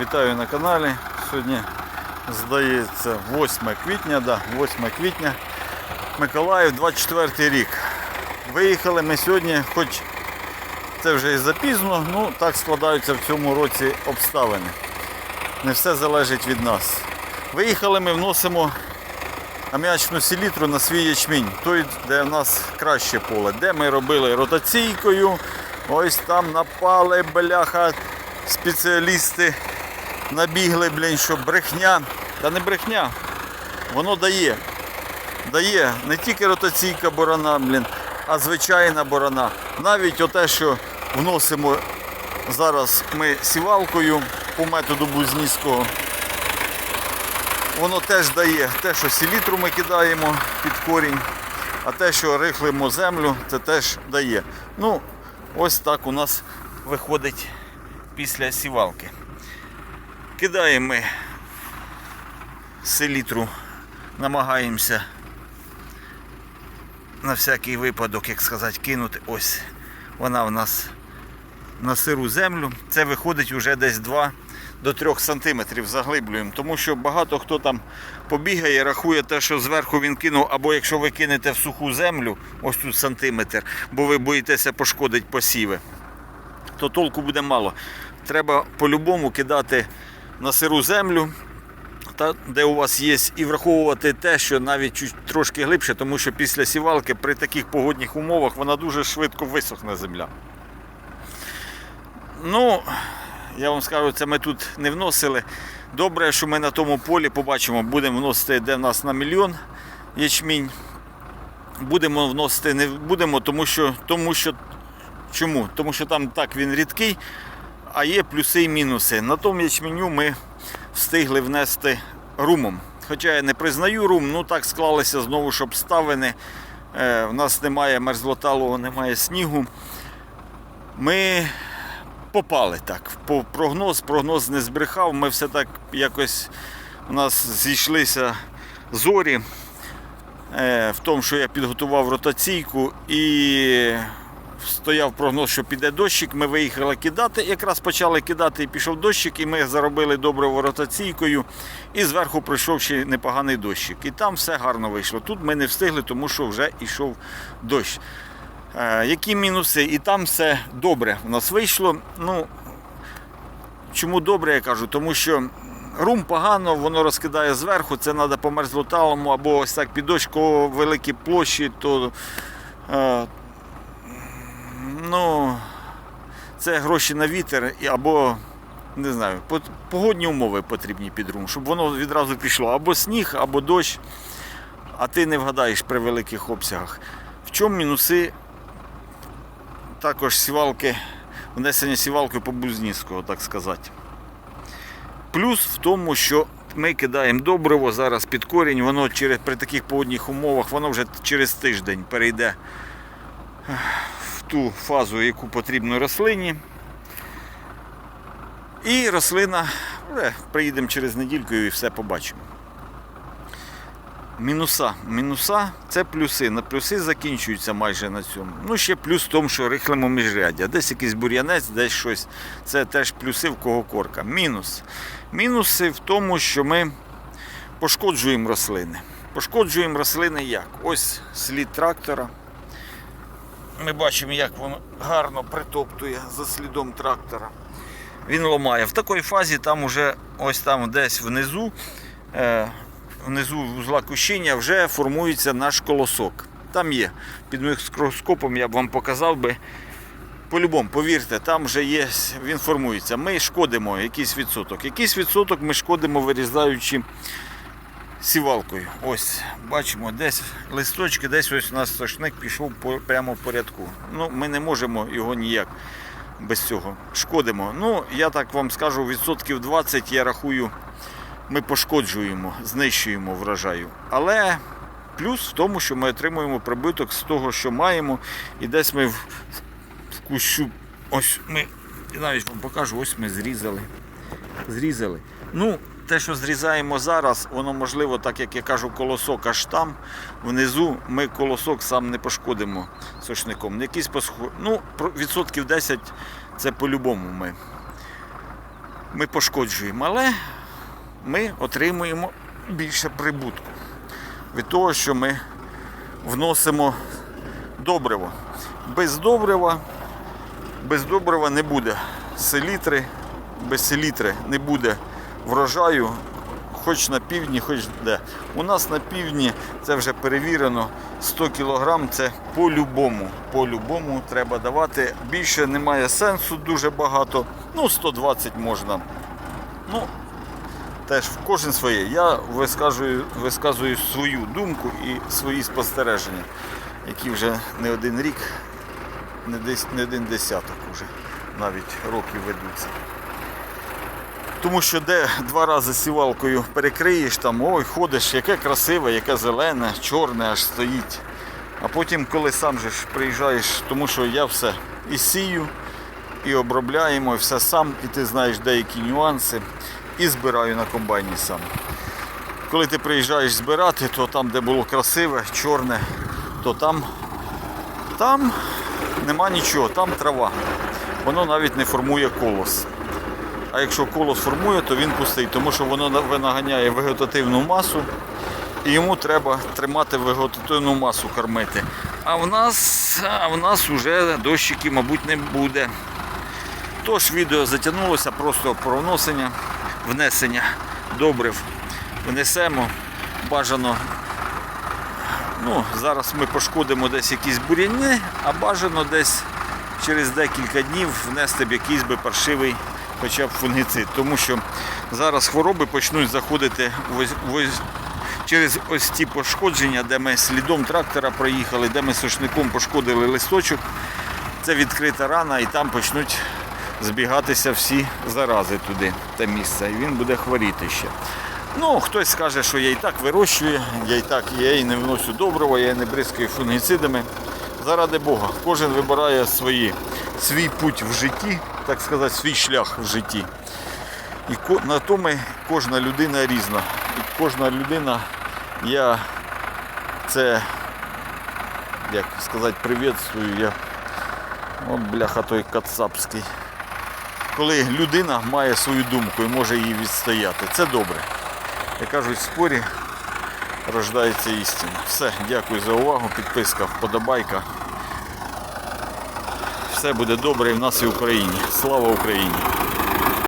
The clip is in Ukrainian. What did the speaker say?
Вітаю на каналі. Сьогодні здається 8 квітня, да, 8 квітня. Миколаїв, 24 рік. Виїхали ми сьогодні, хоч це вже і запізно, ну так складаються в цьому році обставини. Не все залежить від нас. Виїхали ми вносимо аміачну селітру на свій ячмінь, той, де в нас краще поле, де ми робили ротаційкою. Ось там напали, бляха, спеціалісти набігли, блін, що брехня. Та не брехня. Воно дає. Дає не тільки ротаційка борона, блін, а звичайна борона. Навіть оте, що вносимо зараз ми сівалкою по методу Бузніського. Воно теж дає те, що селітру ми кидаємо під корінь, а те, що рихлимо землю, це теж дає. Ну, ось так у нас виходить після сівалки. Кидаємо ми селітру, намагаємося на всякий випадок, як сказати, кинути. Ось вона в нас на сиру землю. Це виходить вже десь 2 до 3 сантиметрів заглиблюємо. Тому що багато хто там побігає, рахує те, що зверху він кинув, або якщо ви кинете в суху землю, ось тут сантиметр, бо ви боїтеся пошкодити посіви, то толку буде мало. Треба по-любому кидати на сиру землю, та де у вас є, і враховувати те, що навіть трошки глибше, тому що після сівалки при таких погодних умовах вона дуже швидко висохне земля. Ну, я вам скажу, це ми тут не вносили. Добре, що ми на тому полі побачимо, будемо вносити, де в нас на мільйон ячмінь. Будемо вносити, не будемо, тому що, тому що чому? Тому що там так він рідкий, а є плюси і мінуси. На тому ячменю ми встигли внести румом. Хоча я не признаю рум, ну так склалися знову ж обставини. Е, в нас немає мерзлоталого, немає снігу. Ми попали так. По прогноз, прогноз не збрехав. Ми все так якось у нас зійшлися зорі е, в тому, що я підготував ротаційку і стояв прогноз, що піде дощик. Ми виїхали кидати. Якраз почали кидати і пішов дощик, і ми заробили добре ротаційкою. І зверху прийшов ще непоганий дощик. І там все гарно вийшло. Тут ми не встигли, тому що вже йшов дощ. Е, які мінуси? І там все добре у нас вийшло. Ну, чому добре, я кажу? Тому що рум погано, воно розкидає зверху, це треба по мерзлоталому або ось так під кого великі площі, то е, ну, це гроші на вітер або не знаю, погодні умови потрібні під рум, щоб воно відразу пішло. Або сніг, або дощ, а ти не вгадаєш при великих обсягах. В чому мінуси також сівалки, внесення сівалки по Бузніського, так сказати. Плюс в тому, що ми кидаємо добриво зараз під корінь, воно через, при таких погодних умовах воно вже через тиждень перейде ту фазу, яку потрібно рослині. І рослина, вже приїдемо через недільку і все побачимо. Мінуса. Мінуса це плюси. На плюси закінчуються майже на цьому. Ну, ще плюс в тому, що рихлимо міжряддя. Десь якийсь бур'янець, десь щось. Це теж плюси в кого корка. Мінус. Мінуси в тому, що ми пошкоджуємо рослини. Пошкоджуємо рослини як? Ось слід трактора. Ми бачимо, як воно гарно притоптує за слідом трактора. Він ламає. В такій фазі там уже ось там десь внизу. Е, внизу вузла кущення вже формується наш колосок. Там є. Під мікроскопом я б вам показав би. По-любому, повірте, там вже є, він формується. Ми шкодимо якийсь відсоток. Якийсь відсоток ми шкодимо, вирізаючи сівалкою. Ось, бачимо, десь листочки, десь ось у нас сошник пішов прямо в порядку. Ну, ми не можемо його ніяк без цього. Шкодимо. Ну, я так вам скажу, відсотків 20 я рахую ми пошкоджуємо, знищуємо врожаю. Але плюс в тому, що ми отримуємо прибуток з того, що маємо, і десь ми в, кущу, ось ми, навіть вам покажу, ось ми зрізали. Зрізали. Ну, те, що зрізаємо зараз, воно можливо, так як я кажу, колосок аж там, внизу ми колосок сам не пошкодимо сошником. Якісь посхо... Ну, відсотків 10 це по-любому ми ми пошкоджуємо, але ми отримуємо більше прибутку від того, що ми вносимо добриво. Без добрива, без добрива не буде селітри, без селітри не буде врожаю, хоч на півдні, хоч де. У нас на півдні це вже перевірено 100 кг це по-любому. По-любому треба давати. Більше немає сенсу дуже багато. Ну, 120 можна. Ну, теж кожен своє. Я висказую, висказую свою думку і свої спостереження, які вже не один рік, не, десь, не один десяток вже навіть років ведуться. Тому що де два рази сівалкою перекриєш, там ой, ходиш, яке красиве, яке зелене, чорне аж стоїть. А потім, коли сам же ж приїжджаєш, тому що я все і сію, і обробляємо, і все сам, і ти знаєш деякі нюанси, і збираю на комбайні сам. Коли ти приїжджаєш збирати, то там, де було красиве, чорне, то там, там нема нічого, там трава. Воно навіть не формує колос. А якщо колос формує, то він пустий, тому що воно на- наганяє вегетативну масу, і йому треба тримати вегетативну масу кормити. А в нас, а в нас вже дощиків, мабуть, не буде. Тож відео затягнулося просто про вносення, внесення добрив. Внесемо бажано. Ну, зараз ми пошкодимо десь якісь бур'яни, а бажано десь через декілька днів внести б якийсь би паршивий хоча б фунгіцид. Тому що зараз хвороби почнуть заходити в ось- через ось ті пошкодження, де ми слідом трактора проїхали, де ми сушником пошкодили листочок. Це відкрита рана і там почнуть збігатися всі зарази туди, те місце, і він буде хворіти ще. Ну, хтось скаже, що я і так вирощую, я і так я і не вношу доброго, я і не бризкаю фунгіцидами. Заради Бога, кожен вибирає свої, свій путь в житті, так сказати, свій шлях в житті. І на тому кожна людина різна. І кожна людина, я це, як сказати, приветствую, я От бляха той кацапський. Коли людина має свою думку і може її відстояти, це добре. Як кажуть, в спорі рождається істина. Все, дякую за увагу. Підписка, вподобайка. Все буде добре і в нас і в Україні. Слава Україні!